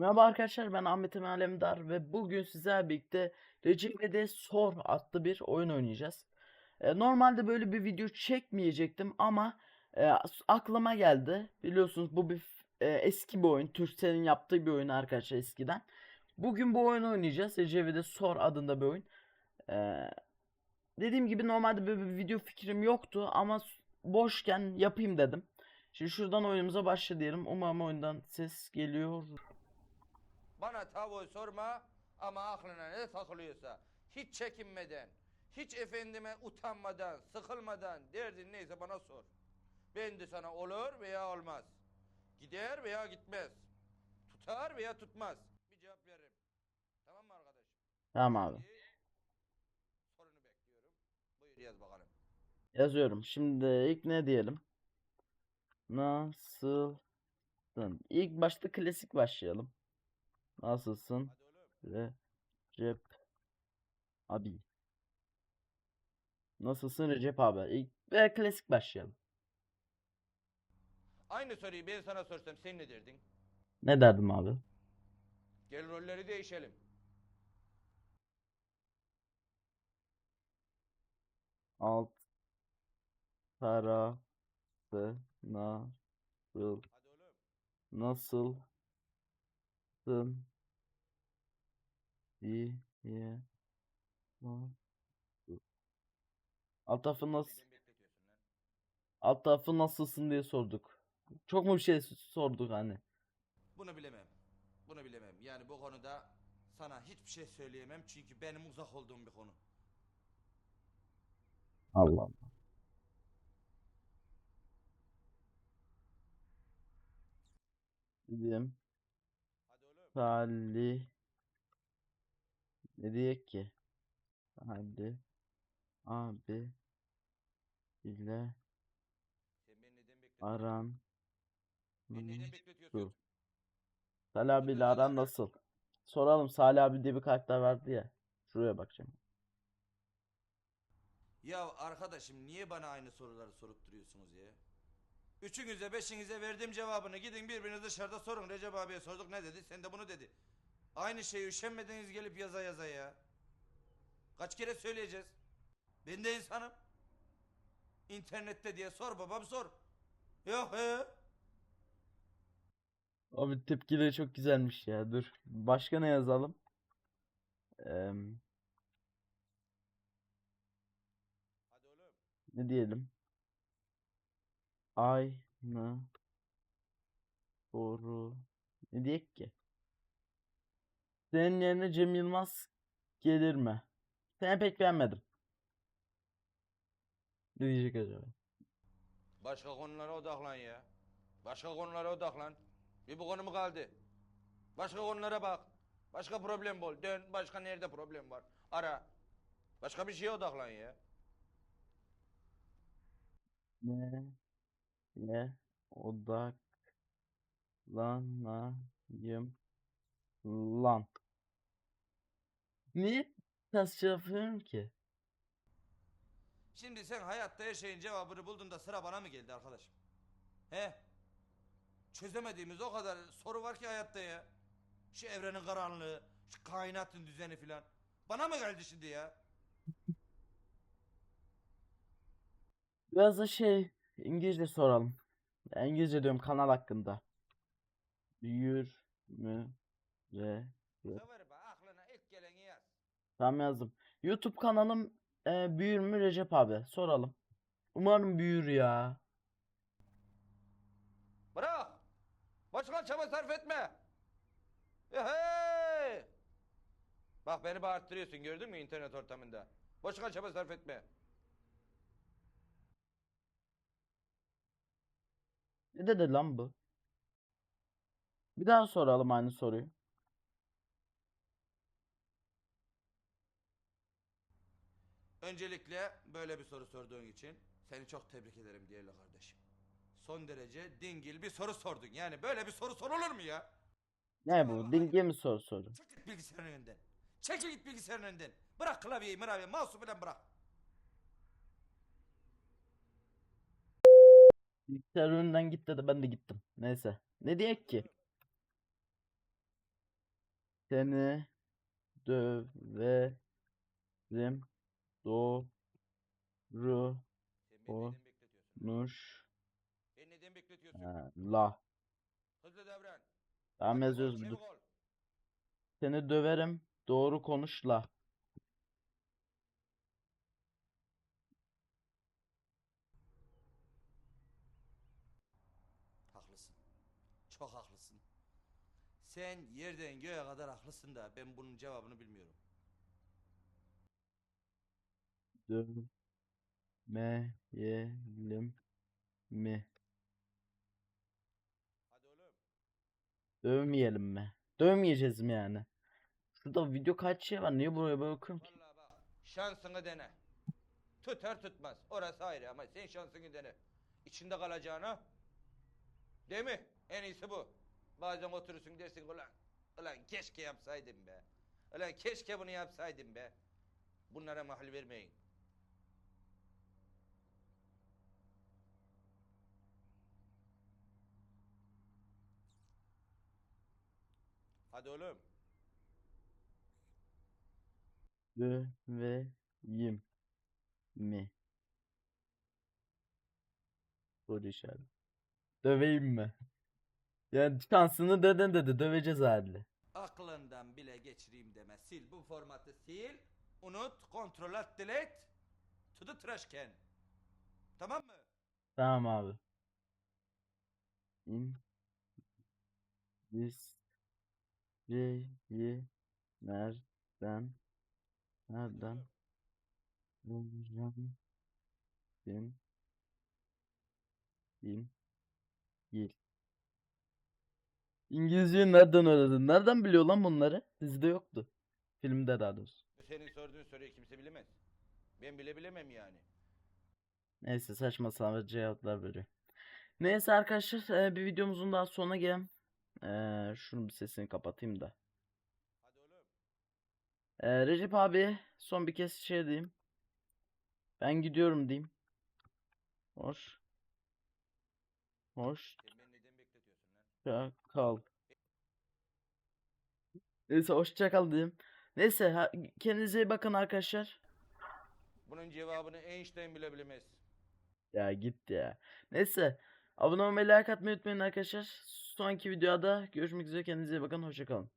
Merhaba arkadaşlar ben Ahmet Emin Alemdar ve bugün sizlerle birlikte Recep'de Sor adlı bir oyun oynayacağız. E, normalde böyle bir video çekmeyecektim ama e, aklıma geldi. Biliyorsunuz bu bir e, eski bir oyun. Turkcell'in yaptığı bir oyun arkadaşlar eskiden. Bugün bu oyunu oynayacağız. Recep'de Sor adında bir oyun. E, dediğim gibi normalde böyle bir video fikrim yoktu ama boşken yapayım dedim. Şimdi şuradan oyunumuza başlayalım. Umarım oyundan ses geliyor. Bana tavuğu sorma ama aklına ne takılıyorsa hiç çekinmeden, hiç efendime utanmadan, sıkılmadan derdin neyse bana sor. Ben de sana olur veya olmaz. Gider veya gitmez. Tutar veya tutmaz. Bir cevap veririm. Tamam mı arkadaşım? Tamam abi. Şimdi sorunu bekliyorum. Buyur yaz bakalım. Yazıyorum. Şimdi ilk ne diyelim? Nasılsın? İlk başta klasik başlayalım. Nasılsın? Oğlum. Recep abi. Nasılsın Recep abi? İlk ve klasik başlayalım. Aynı soruyu ben sana sorsam sen ne derdin? Ne derdim abi? Gel rolleri değişelim. Alt tarafı nasıl Hadi nasılsın diye Alt tarafı nasıl alt tarafı nasılsın diye sorduk. Çok mu bir şey sorduk hani? Bunu bilemem. Bunu bilemem. Yani bu konuda sana hiçbir şey söyleyemem çünkü benim uzak olduğum bir konu. Allah Allah. Diyeyim. Salih. Ne diyek ki? Salih. Abi. ile aran. Dur. Salih abiyle aran nasıl? Soralım Salih abi diye bir karakter vardı ya. Şuraya bakacağım. Ya arkadaşım niye bana aynı soruları sorup duruyorsunuz ya? Üçünüze beşinize verdiğim cevabını gidin birbiriniz dışarıda sorun. Recep abiye sorduk ne dedi? Sen de bunu dedi. Aynı şeyi üşenmediniz gelip yaza yaza ya. Kaç kere söyleyeceğiz? Ben de insanım. İnternette diye sor babam sor. Yok he. Abi tepkileri çok güzelmiş ya. Dur. Başka ne yazalım? Eee, Hadi oğlum. ne diyelim? Aynı soru. Ne diyek ki? Senin yerine Cem Yılmaz gelir mi? Seni pek beğenmedim. Ne diyecek acaba? Başka konulara odaklan ya. Başka konulara odaklan. Bir bu konu mu kaldı? Başka konulara bak. Başka problem bul. Dön başka nerede problem var. Ara. Başka bir şeye odaklan ya. Ne? Ne? Odaklanayım lan. Niye şey yapıyorum ki? Şimdi sen hayatta her şeyin cevabını buldun da sıra bana mı geldi arkadaşım? He? Çözemediğimiz o kadar soru var ki hayatta ya. Şu evrenin karanlığı, şu kainatın düzeni filan. Bana mı geldi şimdi ya? Biraz da şey İngilizce soralım. İngilizce diyorum kanal hakkında. Büyür mü? Yaz. Tamam yazdım. YouTube kanalım e, büyür mü Recep abi? Soralım. Umarım büyür ya. Bırak. Başka çaba sarf etme. Hey! Bak beni bağırttırıyorsun gördün mü internet ortamında. Boşuna çaba sarf etme. Ne dedi lan bu? Bir daha soralım aynı soruyu. Öncelikle böyle bir soru sorduğun için seni çok tebrik ederim değerli kardeşim. Son derece dingil bir soru sordun. Yani böyle bir soru sorulur mu ya? Ne bu? Dinge mi soru soru? Çek git bilgisayarın önünden. Çekil git bilgisayarın önünden. Bırak klavyeyi, mıravyeyi, mouse'u falan bırak. Bilgisayar önünden git dedi ben de gittim. Neyse. Ne diyek ki? Seni döverim. Doğru Sen beni neden bekletiyorsun? Ha, la. Hızlı davran. Tamam yazıyoruz. Seni döverim. Doğru konuş la. Haklısın. Çok haklısın. Sen yerden göğe kadar haklısın da ben bunun cevabını bilmiyorum. Dövmeyelim mi? Hadi oğlum. Dövmeyelim mi? Dövmeyeceğiz mi yani? Şurada video kaç şey var? Niye buraya bakıyorum ki? Vallahi bak. Şansını dene. Tutar tutmaz. Orası ayrı ama sen şansını dene. İçinde kalacağına. Değil mi? En iyisi bu. Bazen oturursun dersin ulan. Ulan keşke yapsaydım be. Ulan keşke bunu yapsaydım be. Bunlara mahal vermeyin. Hadi oğlum. Döveyim mi? Soru işareti. Döveyim mi? Yani şansını deden dedi. Döveceğiz hali. Aklından bile geçireyim deme. Sil bu formatı sil. Unut. Kontrol at delete. To the trash can. Tamam mı? Tamam abi. İn. Reyi. Nereden? Nereden? Bulacağım. Bin. Bin. Yil. İngilizceyi nereden öğrendin? Nereden biliyor lan bunları? Dizide yoktu. Filmde daha doğrusu. Senin sorduğun soruyu kimse bilemez. Ben bile bilemem yani. Neyse saçma sapan cevaplar veriyor. Neyse arkadaşlar e, bir videomuzun daha sonuna gelelim. E, şunun bir sesini kapatayım da. Hadi oğlum. E, Recep abi son bir kez şey diyeyim. Ben gidiyorum diyeyim. Hoş. Hoş. Sen beni neden bekletiyorsun lan? Kal. Neyse hoşça kal diyeyim. Neyse ha- kendinize iyi bakın arkadaşlar. Bunun cevabını Einstein bile bilemez. Ya git ya. Neyse. Abone olmayı like atmayı unutmayın arkadaşlar. Sonraki videoda görüşmek üzere. Kendinize iyi bakın. Hoşça kalın.